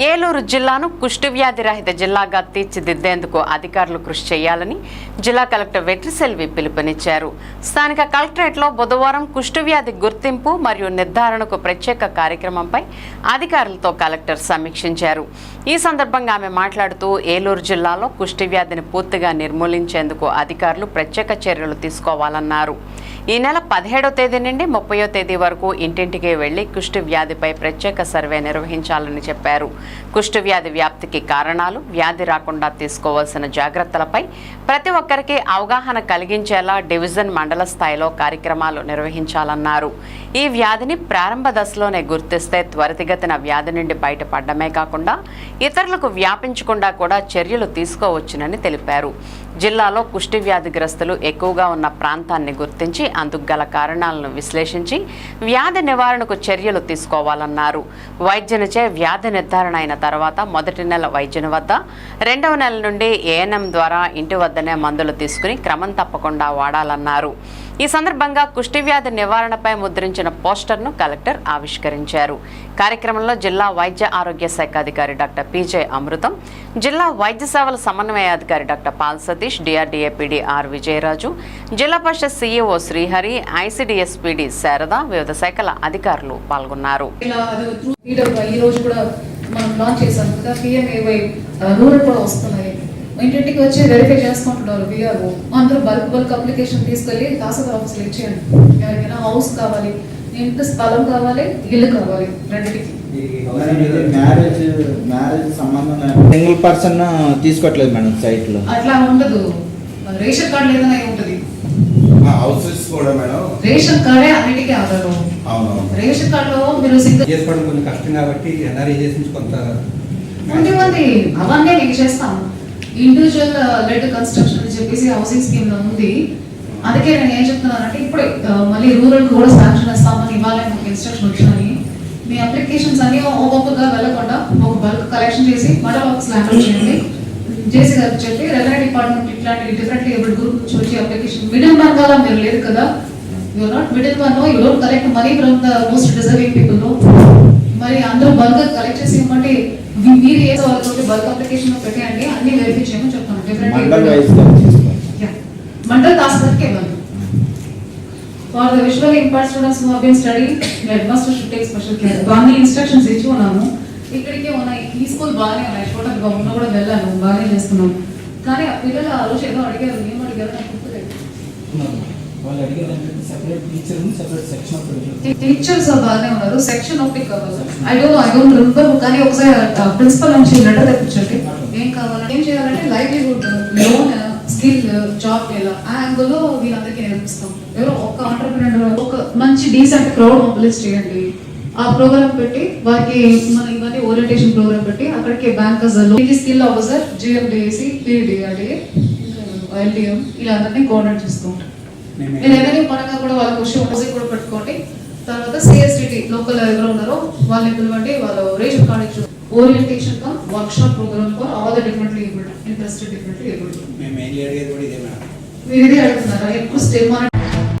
ఏలూరు జిల్లాను కుష్ఠవ్యాధి రహిత జిల్లాగా తీర్చిదిద్దేందుకు అధికారులు కృషి చేయాలని జిల్లా కలెక్టర్ వెట్రిసెల్వి పిలుపునిచ్చారు. స్థానిక కలెక్టరేట్లో బుధవారం కుష్ఠవ్యాధి గుర్తింపు మరియు నిర్ధారణకు ప్రత్యేక కార్యక్రమంపై అధికారులతో కలెక్టర్ సమీక్షించారు. ఈ సందర్భంగా ఆమె మాట్లాడుతూ ఏలూరు జిల్లాలో కుష్ఠవ్యాధిని పూర్తిగా నిర్మూలించేందుకు అధికారులు ప్రత్యేక చర్యలు తీసుకోవాలన్నారు. ఈ నెల పదిహేడో తేదీ నుండి ముప్పయో తేదీ వరకు ఇంటింటికి వెళ్ళి కుష్ఠ వ్యాధిపై ప్రత్యేక సర్వే నిర్వహించాలని చెప్పారు. కుష్టు వ్యాధి వ్యాప్తికి కారణాలు వ్యాధి రాకుండా తీసుకోవాల్సిన జాగ్రత్తలపై ప్రతి ఒక్కరికి అవగాహన కలిగించేలా డివిజన్ మండల స్థాయిలో కార్యక్రమాలు నిర్వహించాలన్నారు. ఈ వ్యాధిని ప్రారంభ దశలోనే గుర్తిస్తే త్వరితగతిన వ్యాధి నుండి బయటపడమే కాకుండా ఇతరులకు వ్యాపించకుండా కూడా చర్యలు తీసుకోవచ్చునని తెలిపారు. జిల్లాలో కుష్టి వ్యాధిగ్రస్తులు ఎక్కువగా ఉన్న ప్రాంతాన్ని గుర్తించి అందుకు గల కారణాలను విశ్లేషించి వ్యాధి నివారణకు చర్యలు తీసుకోవాలన్నారు. వైద్యునిచే వ్యాధి నిర్ధారణ అయిన తర్వాత మొదటి నెల వైద్యుని వద్ద. రెండవ నెల నుండి ఏఎన్ఎం ద్వారా ఇంటి వద్దనే మందులు తీసుకుని క్రమం తప్పకుండా వాడాలన్నారు. ఈ సందర్భంగా కుష్టి వ్యాధి నివారణపై ముద్రించిన పోస్టర్ను కలెక్టర్ ఆవిష్కరించారు. కార్యక్రమంలో జిల్లా వైద్య ఆరోగ్య శాఖ అధికారి డాక్టర్ పీజే అమృతం జిల్లా వైద్య సేవల సమన్వయాధికారి doctor Paul Satish DRDA PD R Vijayaraju జిల్లా పరిషత్ CEO Srihari ICDS PD Sarada వివిధ శాఖల అధికారులు పాల్గొన్నారు. మనం లాంచ్ చేసాం కదా పిఎంఏవై రూరల్ కూడా వస్తున్నాయి. ఇంటింటికి వచ్చి వెరిఫై చేసుకుంటున్నారు విఆర్ఓ అందరూ బల్క్ బల్క్ అప్లికేషన్ తీసుకెళ్ళి తహసీల్దార్ ఆఫీస్లో ఇచ్చేయండి. ఎవరికైనా హౌస్ కావాలి ఇంటి స్థలం కావాలి ఇల్లు కావాలి రెండింటికి. మ్యారేజ్ మ్యారేజ్ సంబంధం సింగిల్ పర్సన్ తీసుకోవట్లేదు మేడం సైట్లో. అట్లా ఉండదు. రేషన్ కార్డు ఏదైనా అయి ఉంటుంది. హౌసెస్ కూడా మేడం. రేషన్ కార్డే అన్నిటికీ ఆధారం అవునవును. రేషన్ కార్డులో మీరు సింగిల్ చేసుకోవడం కొంచెం కష్టం కాబట్టి ఎన్ఆర్ఈజెస్ నుంచి కొంత ఉంది ఉంది. అవన్నీ నేను చేస్తాను. ఇండివిజువల్ లెడ్ కన్స్ట్రక్షన్ అని చెప్పేసి హౌసింగ్ స్కీమ్లో ఉంది. అందుకే నేను ఏం చెప్తున్నానంటే ఇప్పుడే ఆ, మళ్ళీ రూరల్ కూడా శాంక్షన్ ఇస్తామని ఇవాళ మాకు ఇన్స్ట్రక్షన్ వచ్చినాయి మీ అప్లికేషన్స్ అన్ని ఒక్కొక్కగా వెళ్ళకుండా ఒక బల్క్ కలెక్షన్ చేసి మండల ఆఫీస్ హ్యాండిల్ చేయండి. జేసీ గారికి చెప్పి రెవెన్యూ డిపార్ట్మెంట్ ఇట్లాంటి డిఫరెంట్ ఏబుల్ గ్రూప్ నుంచి వచ్చి అప్లికేషన్ మిడిల్ వన్ మీరు లేదు కదా? You not middle one you don't collect money from the most deserving people మరి అందరూ బల్క్ కలెక్ట్ చేసి ఇవ్వమంటే మీరు ఏ వాళ్ళతో బల్క్ అప్లికేషన్ పెట్టేయండి అన్ని వెరిఫై చేయమని చెప్తాను. డిఫరెంట్ మండల్ హాస్పిటల్కి ఇవ్వాలి for the visual impaired students who have been study head master should take special care బాగా ఇన్స్ట్రక్షన్స్ ఇచ్చి ఉన్నాము ఇక్కడికి ఉన్నాయి. ఈ స్కూల్ బాగానే ఉన్నాయి. చూడడానికి బాగున్నా కూడా వెళ్ళాను. బాగానే చేస్తున్నాం. కానీ ఆ పిల్లలు ఆ రోజు ఏదో అడిగారు. ఏం అడిగారు? నాకు గుర్తులేదు వాళ్ళు అడిగేదానికి సెపరేట్ టీచర్ ఉంది separate section of education teachers బాగానే ఉన్నారు. సెక్షన్ ఒకటి కావాలి I don't I don't remember కానీ ఒకసారి ప్రిన్సిపల్ నుంచి లెటర్ తెప్పించండి. ఏం కావాలంటే ఏం చేయాలంటే లైవ్లీహుడ్ లోన్ స్కిల్ జాబ్ లేదా ఆ యాంగిల్లో వీళ్ళందరికీ నేర్పిస్తాం. ఎవరో ఒక ఆంటర్ప్రినర్ ఒక మంచి డీసెంట్ క్రౌడ్ మొబిలైజ్ చేయండి. ఆ ప్రోగ్రామ్ పెట్టి వారికి మన ఇవన్నీ ఓరియంటేషన్ ప్రోగ్రామ్ పెట్టి అక్కడికి bankers skill officer GMDAC PDRDA LDM ఇలా అందరినీ కోఆర్డినేట్ చేస్తూ ఉంటాం మీరు రెవెన్యూ పరంగా కూడా వాళ్ళకి వచ్చి ఆపోజిట్ కూడా పెట్టుకోండి. తర్వాత సిఎస్డిటి లోకల్ ఎవరు ఉన్నారో వాళ్ళని పిలవండి వాళ్ళ రేషన్ కార్డ్ ఇచ్చు ఓరియంటేషన్ కా workshop programme for all the differently abled interested differently ఇదే మీరు ఇది అడుగుతున్నారా? ఎక్కువ స్టే